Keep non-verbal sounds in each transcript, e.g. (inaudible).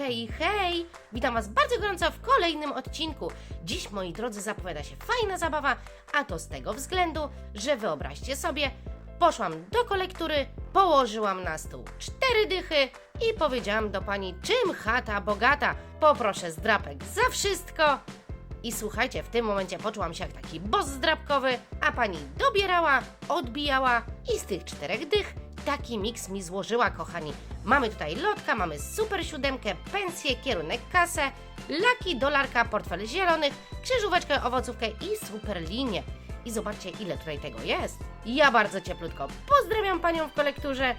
Hej, hej! Witam Was bardzo gorąco w kolejnym odcinku. Dziś, moi drodzy, zapowiada się fajna zabawa, a to z tego względu, że wyobraźcie sobie, poszłam do kolektury, położyłam na stół cztery dychy i powiedziałam do pani, czym chata bogata, poproszę zdrapek za wszystko. I słuchajcie, w tym momencie poczułam się jak taki boss zdrabkowy, a pani dobierała, odbijała i z tych czterech dych taki miks mi złożyła, kochani. Mamy tutaj lotka, mamy super siódemkę, pensję, kierunek kasę, laki, dolarka, portfel zielonych, krzyżóweczkę, owocówkę i super linię. I zobaczcie, ile tutaj tego jest. Ja bardzo cieplutko pozdrawiam panią w kolekturze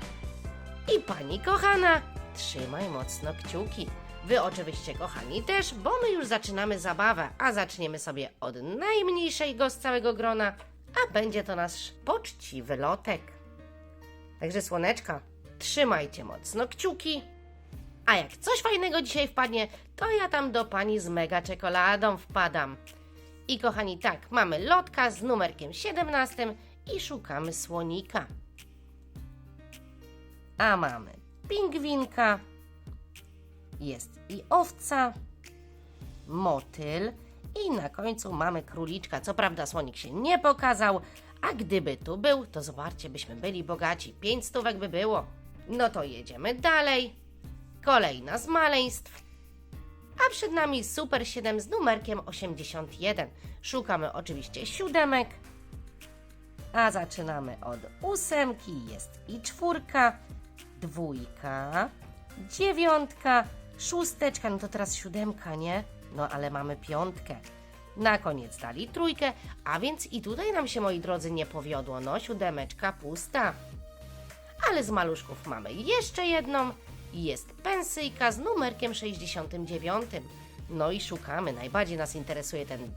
i pani kochana, trzymaj mocno kciuki. Wy oczywiście, kochani, też, bo my już zaczynamy zabawę, a zaczniemy sobie od najmniejszego z całego grona, a będzie to nasz poczciwy lotek. Także słoneczka, trzymajcie mocno kciuki. A jak coś fajnego dzisiaj wpadnie, to ja tam do pani z mega czekoladą wpadam. I kochani, tak, mamy lotka z numerkiem 17 i szukamy słonika. A mamy pingwinka, jest i owca, motyl i na końcu mamy króliczka. Co prawda słonik się nie pokazał, a gdyby tu był, to zobaczcie, byśmy byli bogaci. Pięć stówek by było. No to jedziemy dalej. Kolejna z maleństw. A przed nami Super 7 z numerkiem 81. Szukamy oczywiście siódemek. A zaczynamy od ósemki. Jest i czwórka, dwójka, dziewiątka, szósteczka. No to teraz siódemka, nie? No ale mamy piątkę. Na koniec dali trójkę, a więc i tutaj nam się, moi drodzy, nie powiodło. No, siódemeczka pusta. Ale z maluszków mamy jeszcze jedną. Jest pensyjka z numerkiem 69. No i szukamy. Najbardziej nas interesuje ten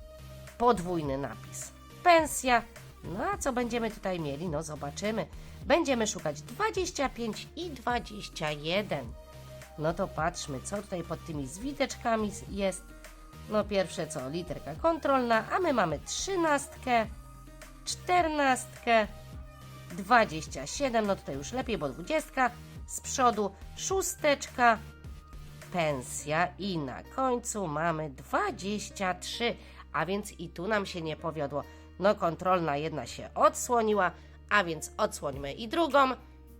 podwójny napis. Pensja. No a co będziemy tutaj mieli? No zobaczymy. Będziemy szukać 25 i 21. No to patrzmy, co tutaj pod tymi zwiteczkami jest. No pierwsze co, literka kontrolna, a my mamy trzynastkę, czternastkę, 27, no tutaj już lepiej, bo dwudziestka, z przodu szósteczka, pensja i na końcu mamy 23, a więc i tu nam się nie powiodło. No kontrolna jedna się odsłoniła, a więc odsłońmy i drugą,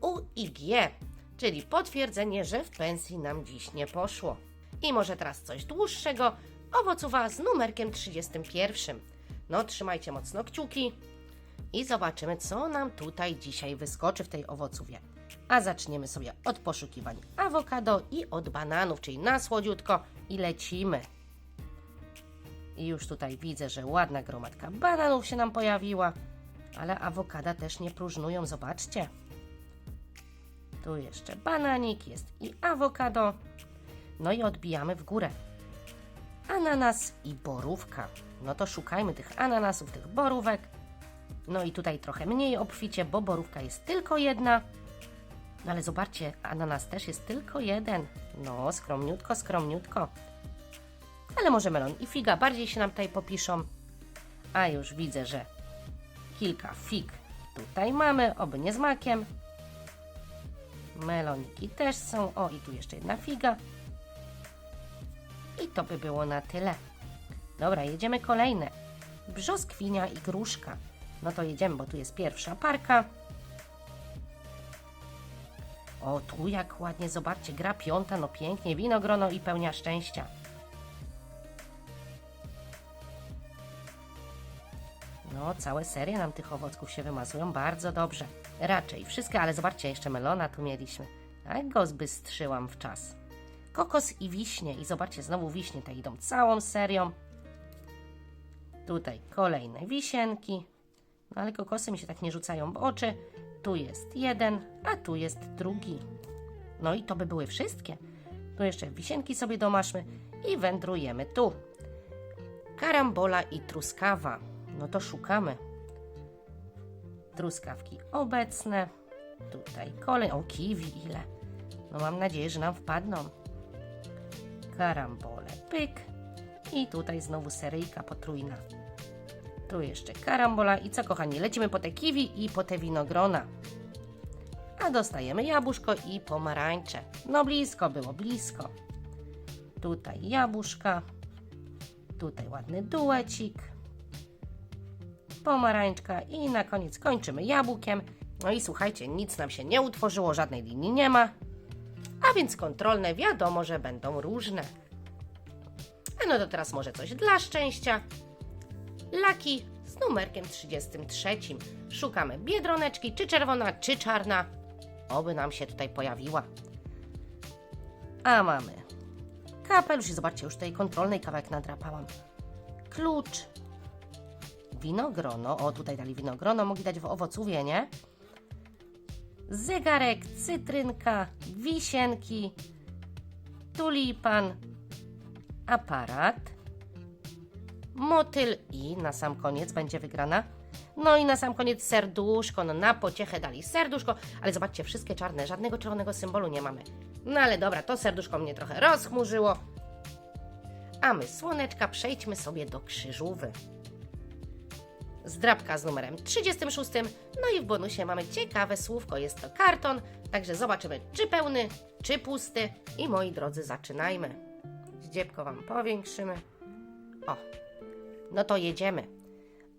U i G, czyli potwierdzenie, że w pensji nam dziś nie poszło. I może teraz coś dłuższego, owocowa z numerkiem 31. No trzymajcie mocno kciuki i zobaczymy, co nam tutaj dzisiaj wyskoczy w tej owocówie. A zaczniemy sobie od poszukiwań awokado i od bananów, czyli na słodziutko i lecimy. I już tutaj widzę, że ładna gromadka bananów się nam pojawiła, ale awokada też nie próżnują, zobaczcie. Tu jeszcze bananik, jest i awokado. No i odbijamy w górę. Ananas i borówka. No to szukajmy tych ananasów, tych borówek. No i tutaj trochę mniej obficie, bo borówka jest tylko jedna. No ale zobaczcie, ananas też jest tylko jeden. No, skromniutko, skromniutko. Ale może melon i figa bardziej się nam tutaj popiszą. A już widzę, że kilka fig tutaj mamy, oby nie z makiem. Meloniki też są. O, i tu jeszcze jedna figa. I to by było na tyle. Dobra, jedziemy kolejne. Brzoskwinia i gruszka. No to jedziemy, bo tu jest pierwsza parka. O, tu jak ładnie, zobaczcie, gra piąta, no pięknie, winogrono i pełnia szczęścia. No, całe serie nam tych owocków się wymazują bardzo dobrze. Raczej wszystkie, ale zobaczcie, jeszcze melona tu mieliśmy. A go zbystrzyłam w czas. Kokos i wiśnie. I zobaczcie, znowu wiśnie te idą całą serią. Tutaj kolejne wisienki. No ale kokosy mi się tak nie rzucają w oczy. Tu jest jeden, a tu jest drugi. No i to by były wszystkie. Tu jeszcze wisienki sobie domaszmy i wędrujemy tu. Karambola i truskawa. No to szukamy. Truskawki obecne. Tutaj kolej. O, kiwi ile. No mam nadzieję, że nam wpadną. Karambole, pyk. I tutaj znowu seryjka potrójna. Tu jeszcze karambola. I co, kochani, lecimy po te kiwi i po te winogrona. A dostajemy jabłuszko i pomarańcze. No blisko było, blisko. Tutaj jabłuszka. Tutaj ładny duecik. Pomarańczka i na koniec kończymy jabłkiem. No i słuchajcie, nic nam się nie utworzyło, żadnej linii nie ma. A więc kontrolne wiadomo, że będą różne. A no to teraz może coś dla szczęścia. Laki z numerkiem 33. Szukamy biedroneczki, czy czerwona, czy czarna. Oby nam się tutaj pojawiła. A mamy kapelusz zobaczcie, już tej kontrolnej kawałek nadrapałam. Klucz. Winogrono. O, tutaj dali winogrono, mogli dać w owocówie, nie? Zegarek, cytrynka, wisienki, tulipan, aparat, motyl i na sam koniec będzie wygrana. No i na sam koniec serduszko, no na pociechę dali serduszko, ale zobaczcie, wszystkie czarne, żadnego czerwonego symbolu nie mamy. No ale dobra, to serduszko mnie trochę rozchmurzyło. A my, słoneczka, przejdźmy sobie do krzyżówy. Zdrabka z numerem 36. No i w bonusie mamy ciekawe słówko. Jest to karton, także zobaczymy, czy pełny, czy pusty. I moi drodzy, zaczynajmy. Zdziebko Wam powiększymy. O, no to jedziemy.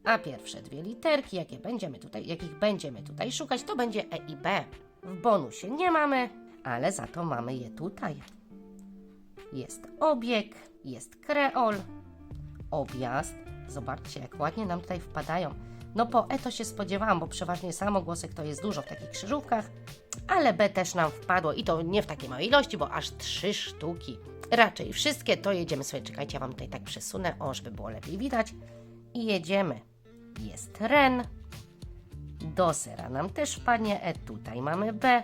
A pierwsze dwie literki, jakie będziemy tutaj, jakich będziemy tutaj szukać, to będzie E i B. W bonusie nie mamy, ale za to mamy je tutaj. Jest obieg, jest kreol, objazd. Zobaczcie, jak ładnie nam tutaj wpadają. No po E to się spodziewałam, bo przeważnie samogłosek to jest dużo w takich krzyżówkach, ale B też nam wpadło i to nie w takiej małej ilości, bo aż trzy sztuki. Raczej wszystkie to jedziemy sobie. Czekajcie, ja Wam tutaj tak przesunę, o, żeby było lepiej widać. I jedziemy. Jest ren. Do sera nam też wpadnie E, tutaj mamy B.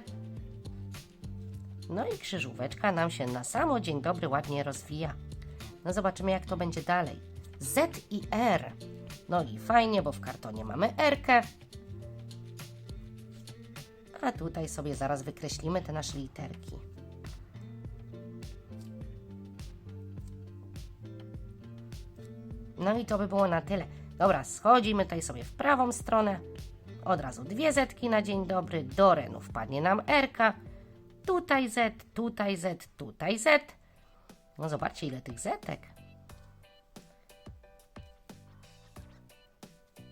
No i krzyżóweczka nam się na samo dzień dobry ładnie rozwija. No zobaczymy, jak to będzie dalej. Z i R. No i fajnie, bo w kartonie mamy R. -kę. A tutaj sobie zaraz wykreślimy te nasze literki. No i to by było na tyle. Dobra, schodzimy tutaj sobie w prawą stronę. Od razu dwie zetki na dzień dobry. Do Renu wpadnie nam R. -ka. Tutaj Z, tutaj Z, tutaj Z. No zobaczcie, ile tych zetek.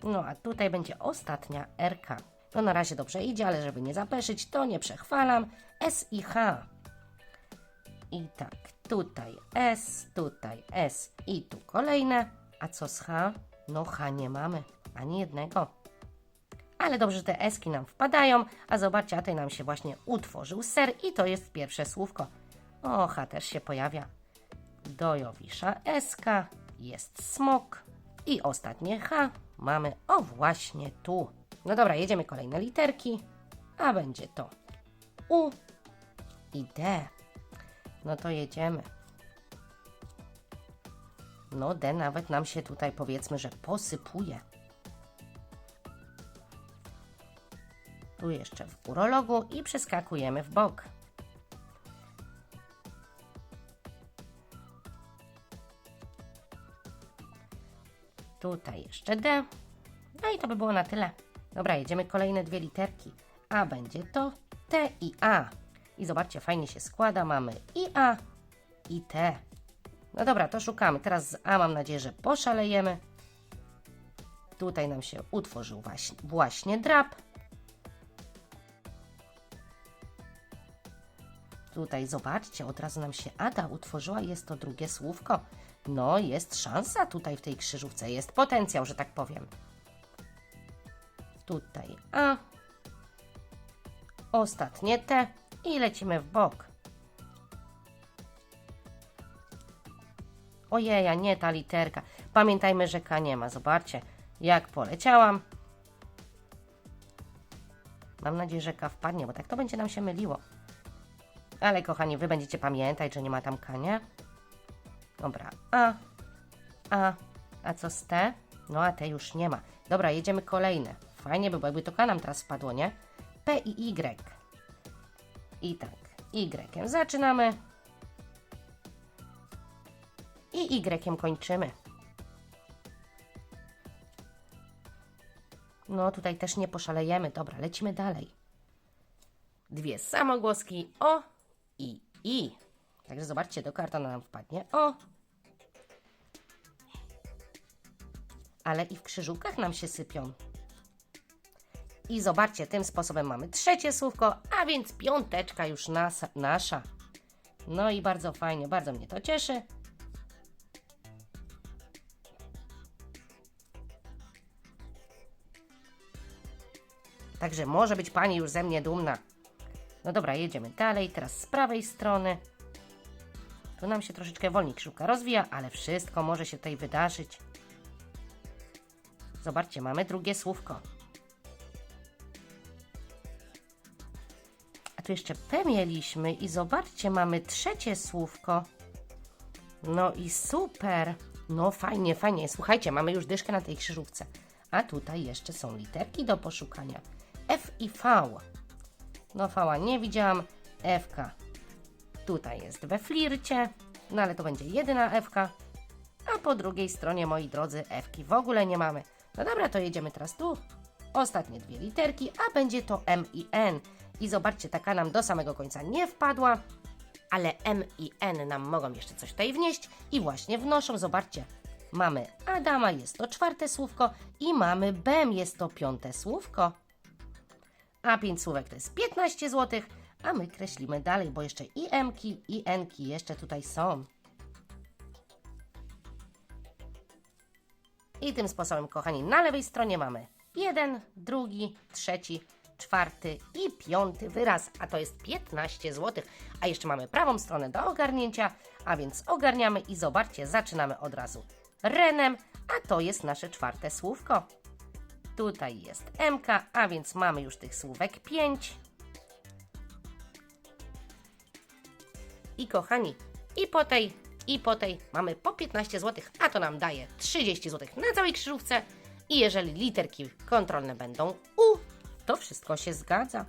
No a tutaj będzie ostatnia RK. No na razie dobrze idzie, ale żeby nie zapeszyć, to nie przechwalam. S i H. I tak, tutaj S, tutaj S i tu kolejne. A co z H? No H nie mamy, ani jednego. Ale dobrze, że te eski nam wpadają, a zobaczcie, a tutaj nam się właśnie utworzył ser i to jest pierwsze słówko. O, H też się pojawia. Do Jowisza eska, jest smok i ostatnie H mamy, o właśnie tu. No dobra, jedziemy kolejne literki, a będzie to U i D. No to jedziemy. No D nawet nam się tutaj powiedzmy, że posypuje. Tu jeszcze w urologu i przeskakujemy w bok. Tutaj jeszcze D. No i to by było na tyle. Dobra, jedziemy kolejne dwie literki. A będzie to T i A. I zobaczcie, fajnie się składa. Mamy i A, i T. No dobra, to szukamy. Teraz z A mam nadzieję, że poszalejemy. Tutaj nam się utworzył właśnie, drap. Tutaj zobaczcie, od razu nam się Ada utworzyła, jest to drugie słówko. No, jest szansa tutaj w tej krzyżówce, jest potencjał, że tak powiem. Tutaj A. Ostatnie T i lecimy w bok. Ojeja, nie ta literka. Pamiętajmy, że K nie ma. Zobaczcie, jak poleciałam. Mam nadzieję, że K wpadnie, bo tak to będzie nam się myliło. Ale kochani, wy będziecie pamiętać, że nie ma tam K, nie? Dobra, A, A, a co z T? No a T już nie ma. Dobra, jedziemy kolejne. Fajnie by było, jakby to K nam teraz wpadło, nie? P i Y. I tak, Y zaczynamy. I Y kończymy. No tutaj też nie poszalejemy. Dobra, lecimy dalej. Dwie samogłoski O i I. Także zobaczcie, do kartona nam wpadnie. O! Ale i w krzyżówkach nam się sypią. I zobaczcie, tym sposobem mamy trzecie słówko, a więc piąteczka już nas, nasza. No i bardzo fajnie, bardzo mnie to cieszy. Także może być Pani już ze mnie dumna. No dobra, jedziemy dalej. Teraz z prawej strony. Tu nam się troszeczkę wolniej krzyżówka rozwija, ale wszystko może się tutaj wydarzyć. Zobaczcie, mamy drugie słówko. A tu jeszcze P mieliśmy i zobaczcie, mamy trzecie słówko. No i super. No fajnie, fajnie. Słuchajcie, mamy już dyszkę na tej krzyżówce. A tutaj jeszcze są literki do poszukania. F i V. No V nie widziałam. F. Tutaj jest we flircie. No ale to będzie jedyna F. -ka. A po drugiej stronie, moi drodzy, F w ogóle nie mamy. No dobra, to jedziemy teraz tu. Ostatnie dwie literki, a będzie to M i N. I zobaczcie, taka nam do samego końca nie wpadła, ale M i N nam mogą jeszcze coś tutaj wnieść i właśnie wnoszą. Zobaczcie, mamy Adama, jest to czwarte słówko i mamy BEM, jest to piąte słówko. A 5 słówek to jest 15 zł, a my kreślimy dalej, bo jeszcze i M-ki, i N-ki jeszcze tutaj są. I tym sposobem, kochani, na lewej stronie mamy jeden, drugi, trzeci, czwarty i piąty wyraz, a to jest 15 zł. A jeszcze mamy prawą stronę do ogarnięcia, a więc ogarniamy i zobaczcie, zaczynamy od razu renem, a to jest nasze czwarte słówko. Tutaj jest MK, a więc mamy już tych słówek 5. I kochani, i po tej, i po tej mamy po 15 zł, a to nam daje 30 zł na całej krzyżówce. I jeżeli literki kontrolne będą U, to wszystko się zgadza.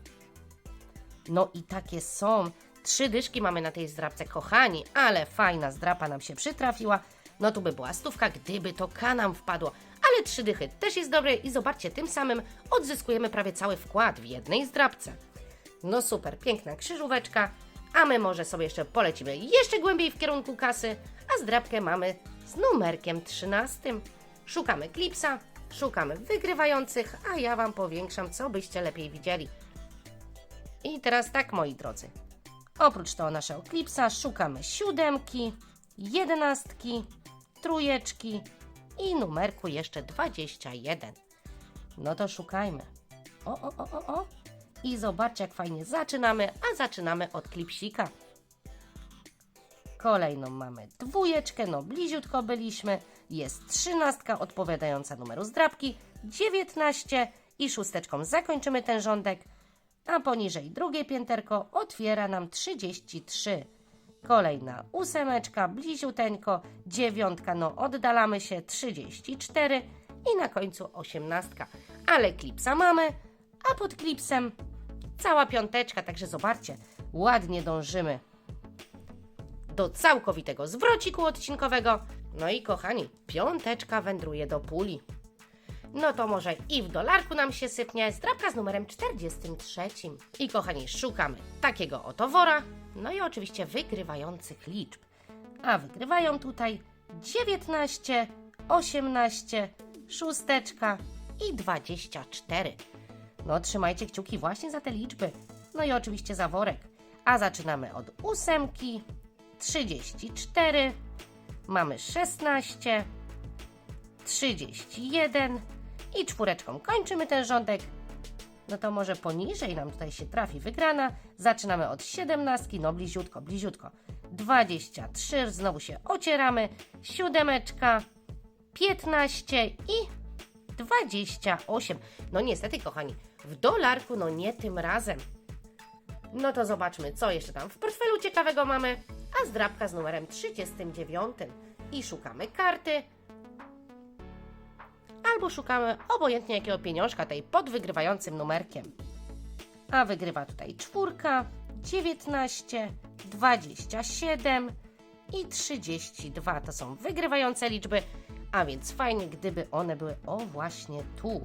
No i takie są. Trzy dyszki mamy na tej zdrabce, kochani, ale fajna zdrapa nam się przytrafiła. No tu by była stówka, gdyby to K nam wpadło. Ale trzy dychy też jest dobre i zobaczcie, tym samym odzyskujemy prawie cały wkład w jednej zdrabce. No super, piękna krzyżóweczka. A my może sobie jeszcze polecimy jeszcze głębiej w kierunku kasy, a zdrabkę mamy z numerkiem 13. Szukamy klipsa, szukamy wygrywających, a ja Wam powiększam, co byście lepiej widzieli. I teraz tak, moi drodzy. Oprócz tego naszego klipsa szukamy siódemki, jedenastki, trójeczki i numerku jeszcze 21. No to szukajmy. O, o, o, o, o. I zobaczcie, jak fajnie zaczynamy, a zaczynamy od klipsika. Kolejną mamy dwójeczkę, no bliziutko byliśmy. Jest trzynastka odpowiadająca numeru zdrabki, 19 i szósteczką zakończymy ten rządek, a poniżej drugie pięterko otwiera nam 33. Kolejna ósemeczka, bliziuteńko, dziewiątka, no oddalamy się, 34 i na końcu osiemnastka. Ale klipsa mamy, a pod klipsem cała piąteczka, także zobaczcie, ładnie dążymy do całkowitego zwrociku odcinkowego. No i kochani, piąteczka wędruje do puli. No to może i w dolarku nam się sypnie zdrabka z numerem 43. I kochani, szukamy takiego oto wora, no i oczywiście wygrywających liczb. A wygrywają tutaj 19, 18, szósteczka i 24. No trzymajcie kciuki właśnie za te liczby. No i oczywiście za worek. A zaczynamy od ósemki, 34, mamy 16, 31 i czwóreczką kończymy ten rządek. No to może poniżej nam tutaj się trafi wygrana. Zaczynamy od 17, no bliziutko, bliziutko. 23, znowu się ocieramy. Siódemeczka, 15 i 28. No niestety, kochani, w dolarku, no nie tym razem. No to zobaczmy, co jeszcze tam w portfelu ciekawego mamy. A zdrabka z numerem 39. I szukamy karty. Albo szukamy obojętnie jakiego pieniążka tej pod wygrywającym numerkiem. A wygrywa tutaj czwórka, 19, 27 i 32. To są wygrywające liczby, a więc fajnie, gdyby one były o właśnie tu.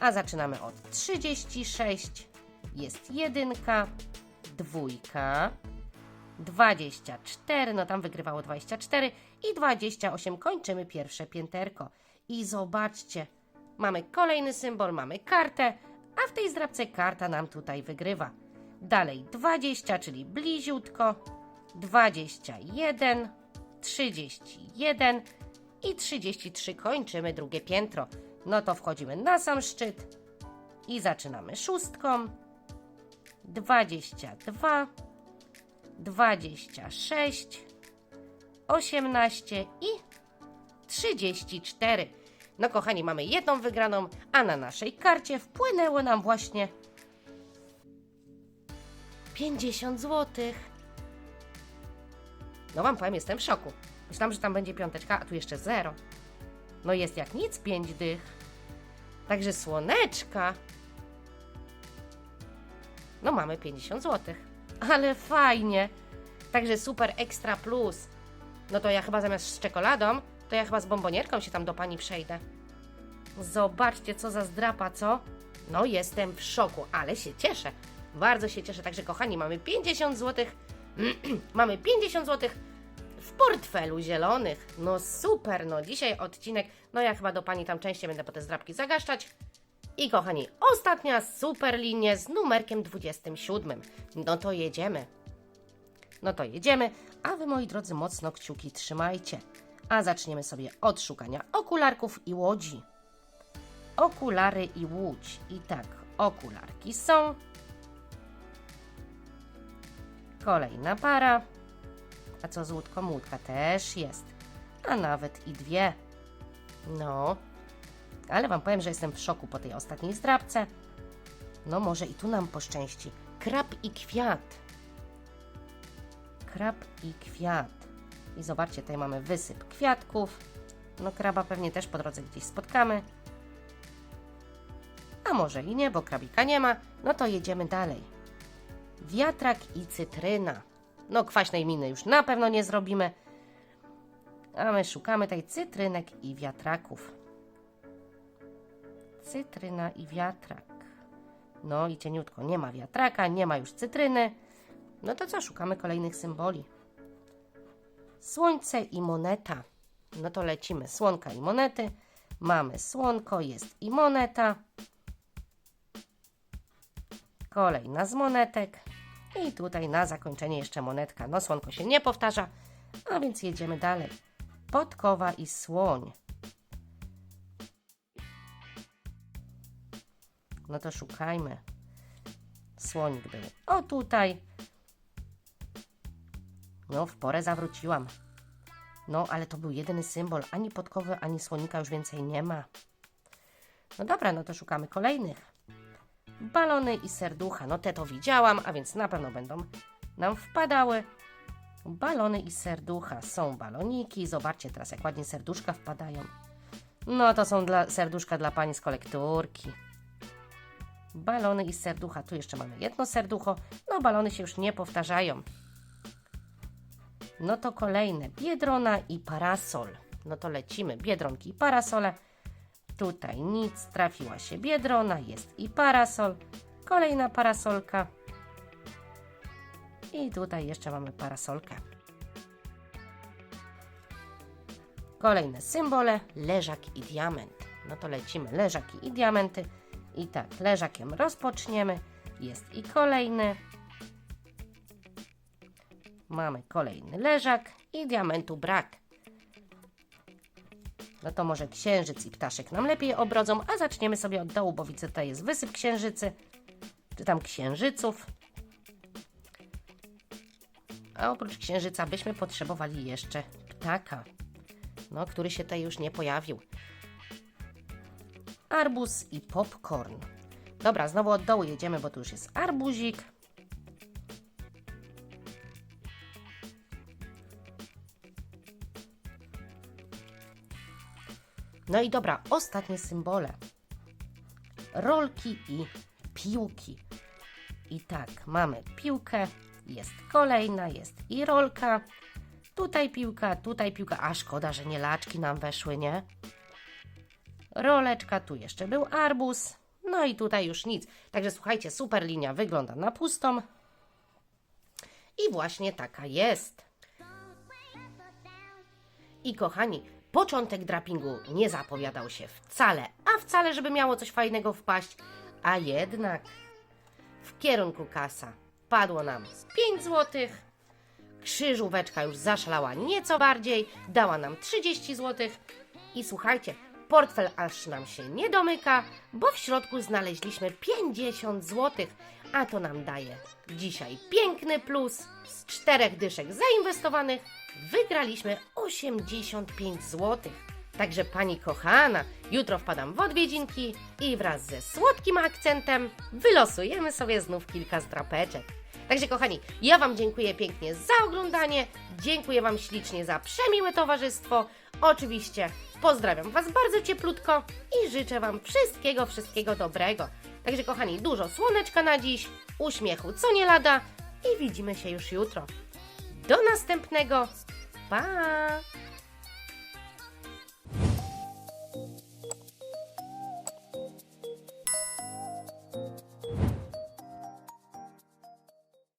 A zaczynamy od 36, jest jedynka, dwójka, 24, no tam wygrywało 24 i 28. Kończymy pierwsze pięterko. I zobaczcie, mamy kolejny symbol, mamy kartę, a w tej zdrabce karta nam tutaj wygrywa. Dalej 20, czyli bliziutko, 21, 31 i 33. Kończymy drugie piętro. No to wchodzimy na sam szczyt i zaczynamy szóstką. 22, 26, 18 i 34. No kochani, mamy jedną wygraną, a na naszej karcie wpłynęło nam właśnie 50 zł. No wam powiem, jestem w szoku. Myślałam, że tam będzie piąteczka, a tu jeszcze zero. No jest jak nic, pięć dych. Także słoneczka. No mamy 50 zł. Ale fajnie. Także super ekstra plus. No to ja chyba zamiast z czekoladą, to ja chyba z bombonierką się tam do pani przejdę. Zobaczcie, co za zdrapa, co? No jestem w szoku, ale się cieszę. Bardzo się cieszę. Także kochani, mamy 50 zł. (clears throat) mamy 50 zł portfelu zielonych. No super, no dzisiaj odcinek. No ja chyba do pani tam częściej będę po te zdrapki zagaszczać. I kochani, ostatnia super linia z numerkiem 27. No to jedziemy. No to jedziemy, a wy moi drodzy mocno kciuki trzymajcie. A zaczniemy sobie od szukania okularków i łodzi. Okulary i łódź. I tak, okularki są. Kolejna para. Co z łódką? Łódka też jest. A nawet i dwie. No. Ale wam powiem, że jestem w szoku po tej ostatniej zdrabce. No może i tu nam poszczęści. Krab i kwiat. Krab i kwiat. I zobaczcie, tutaj mamy wysyp kwiatków. No kraba pewnie też po drodze gdzieś spotkamy. A może i nie, bo krabika nie ma. No to jedziemy dalej. Wiatrak i cytryna. No kwaśnej miny już na pewno nie zrobimy. A my szukamy tej cytrynek i wiatraków. Cytryna i wiatrak. No i cieniutko, nie ma wiatraka, nie ma już cytryny. No to co, szukamy kolejnych symboli. Słońce i moneta. No to lecimy. Słonka i monety. Mamy słonko, jest i moneta. Kolejna z monetek. I tutaj na zakończenie jeszcze monetka. No słonko się nie powtarza, a więc jedziemy dalej. Podkowa i słoń. No to szukajmy. Słonik był. O tutaj. No, w porę zawróciłam. No, ale to był jedyny symbol. Ani podkowy, ani słonika już więcej nie ma. No dobra, no to szukamy kolejnych. Balony i serducha. No te to widziałam, a więc na pewno będą nam wpadały. Balony i serducha. Są baloniki. Zobaczcie teraz, jak ładnie serduszka wpadają. No to są dla, serduszka dla pani z kolekturki. Balony i serducha. Tu jeszcze mamy jedno serducho. No balony się już nie powtarzają. No to kolejne. Biedrona i parasol. No to lecimy. Biedronki i parasole. Tutaj nic. Trafiła się biedrona. Jest i parasol. Kolejna parasolka. I tutaj jeszcze mamy parasolkę. Kolejne symbole. Leżak i diament. No to lecimy. Leżaki i diamenty. I tak, leżakiem rozpoczniemy. Jest i kolejny. Mamy kolejny leżak i diamentu brak. No to może księżyc i ptaszek nam lepiej obrodzą, a zaczniemy sobie od dołu, bo widzę, tutaj jest wysyp księżycy, czy tam księżyców. A oprócz księżyca byśmy potrzebowali jeszcze ptaka, no, który się tutaj już nie pojawił. Arbuz i popcorn. Dobra, znowu od dołu jedziemy, bo tu już jest arbuzik. No i dobra, ostatnie symbole. Rolki i piłki. I tak, mamy piłkę, jest kolejna, jest i rolka. Tutaj piłka, tutaj piłka. A szkoda, że nie laczki nam weszły, nie? Roleczka, tu jeszcze był arbuz. No i tutaj już nic. Także słuchajcie, super linia wygląda na pustą. i właśnie taka jest. I kochani, początek drapingu nie zapowiadał się wcale, a wcale, żeby miało coś fajnego wpaść, a jednak w kierunku kasa padło nam 5 złotych. Krzyżóweczka już zaszalała nieco bardziej, dała nam 30 zł. I słuchajcie, portfel aż nam się nie domyka, bo w środku znaleźliśmy 50 zł, a to nam daje dzisiaj piękny plus. Z czterech dyszek zainwestowanych wygraliśmy 85 zł. Także pani kochana, jutro wpadam w odwiedzinki i wraz ze słodkim akcentem wylosujemy sobie znów kilka zdrapeczek. Także kochani, ja Wam dziękuję pięknie za oglądanie, dziękuję Wam ślicznie za przemiłe towarzystwo. Oczywiście pozdrawiam Was bardzo cieplutko i życzę Wam wszystkiego, wszystkiego dobrego. Także kochani, dużo słoneczka na dziś, uśmiechu co nie lada i widzimy się już jutro. Do następnego. Pa!